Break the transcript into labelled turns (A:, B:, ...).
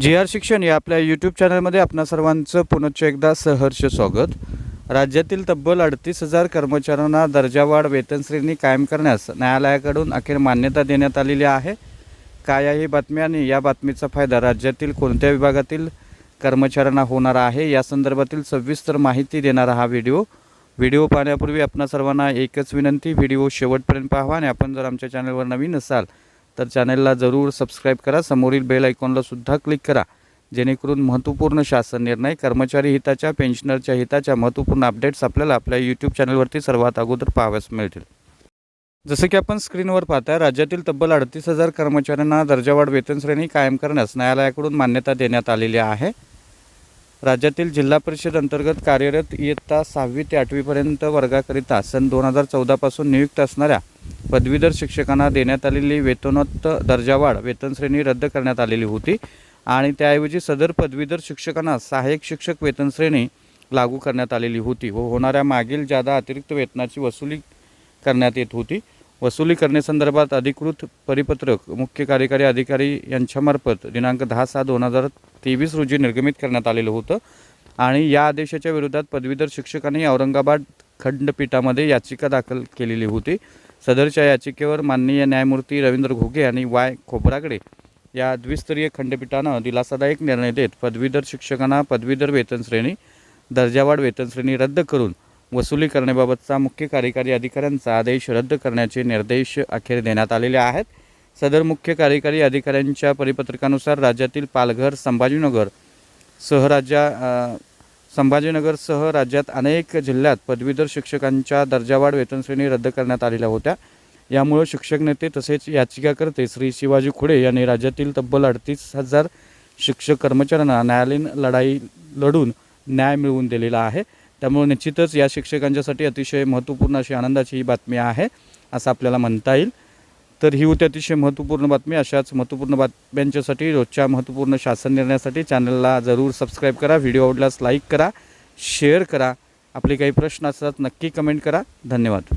A: जी R शिक्षण या आपल्या यूट्यूब चॅनलमध्ये आपणा सर्वांचं पुनश्च एकदा सहर्ष स्वागत. राज्यातील तब्बल अडतीस हजार कर्मचाऱ्यांना दर्जावाढ वेतनश्रेणी कायम करण्यास न्यायालयाकडून अखेर मान्यता देण्यात आलेली आहे. काय आहे ही बातमी आणि या बातमीचा फायदा राज्यातील कोणत्या विभागातील कर्मचाऱ्यांना होणार आहे या संदर्भातील सविस्तर माहिती देणारा हा व्हिडिओ. व्हिडिओ पाहण्यापूर्वी आपणा सर्वांना एकच विनंती व्हिडिओ शेवटपर्यंत पाहावा आणि आपण जर आमच्या चॅनलवर नवीन असाल तर चॅनलला जरूर सबस्क्राईब करा. समोरील बेल आयकॉनला सुद्धा क्लिक करा. जेणेकरून महत्त्वपूर्ण शासन निर्णय कर्मचारी हिताच्या पेन्शनरच्या हिताच्या महत्त्वपूर्ण अपडेट्स आपल्याला आपल्या यूट्यूब चॅनलवरती सर्वात अगोदर पाहाव्यास मिळतील. जसं की आपण स्क्रीनवर पाहताय राज्यातील तब्बल अडतीस हजार कर्मचाऱ्यांना दर्जावाढ वेतनश्रेणी कायम करण्यास न्यायालयाकडून मान्यता देण्यात आलेली आहे. राज्यातील जिल्हा परिषद अंतर्गत कार्यरत इयत्ता सहावी ते आठवीपर्यंत वर्गाकरिता सन दोन हजार चौदापासून नियुक्त असणाऱ्या पदवीधर शिक्षकांना देण्यात आलेली वेतनोत्तर दर्जावाढ वेतनश्रेणी रद्द करण्यात आलेली होती. आणि त्याऐवजी सदर पदवीधर शिक्षकांना सहाय्यक शिक्षक वेतनश्रेणी लागू करण्यात आलेली होती व होणाऱ्या मागील जादा अतिरिक्त वेतनाची वसुली करण्यात येत होती. वसुली करण्यासंदर्भात अधिकृत परिपत्रक मुख्य कार्यकारी अधिकारी यांच्यामार्फत दिनांक दहा सहा दोन हजार तेवीस रोजी निर्गमित करण्यात आलेलं होतं. आणि या आदेशाच्या विरोधात पदवीधर शिक्षकांनी औरंगाबाद खंडपीठामध्ये याचिका दाखल केलेली होती. सदरच्या याचिकेवर माननीय न्यायमूर्ती रवींद्र घुगे आणि वाय खोबरागडे या द्विस्तरीय खंडपीठानं दिलासादायक निर्णय देत पदवीधर शिक्षकांना पदवीधर वेतनश्रेणी दर्जावाढ वेतनश्रेणी रद्द करून वसुली करण्याबाबतचा मुख्य कार्यकारी अधिकाऱ्यांचा आदेश रद्द करण्याचे निर्देश अखेर देण्यात आलेले आहेत. सदर मुख्य कार्यकारी अधिकाऱ्यांच्या परिपत्रकानुसार राज्यातील पालघर संभाजीनगर सहराजा संभाजीनगरसह राज्यात अनेक जिल्ह्यात पदवीधर शिक्षकांच्या दर्जावाढ वेतनश्रेणी रद्द करण्यात आलेल्या होत्या. यामुळे शिक्षक नेते तसेच याचिकाकर्ते श्री शिवाजी खुडे यांनी राज्यातील तब्बल अडतीस हजार शिक्षक कर्मचाऱ्यांना न्यायालयीन लढाई लढून न्याय मिळवून दिलेला आहे. त्यामुळे निश्चितच या शिक्षकांच्यासाठी अतिशय महत्त्वपूर्ण अशी आनंदाची ही बातमी आहे असं आपल्याला म्हणता येईल. तर ही होती अतिशय महत्त्वपूर्ण बातमी. अशाच महत्त्वपूर्ण बातम्यांच्यासाठी रोजच्या महत्त्वपूर्ण शासन निर्णयासाठी चॅनलला जरूर सबस्क्राईब करा व्हिडिओ आवडल्यास लाईक करा शेअर करा. आपले काही प्रश्न असतात नक्की कमेंट करा. धन्यवाद.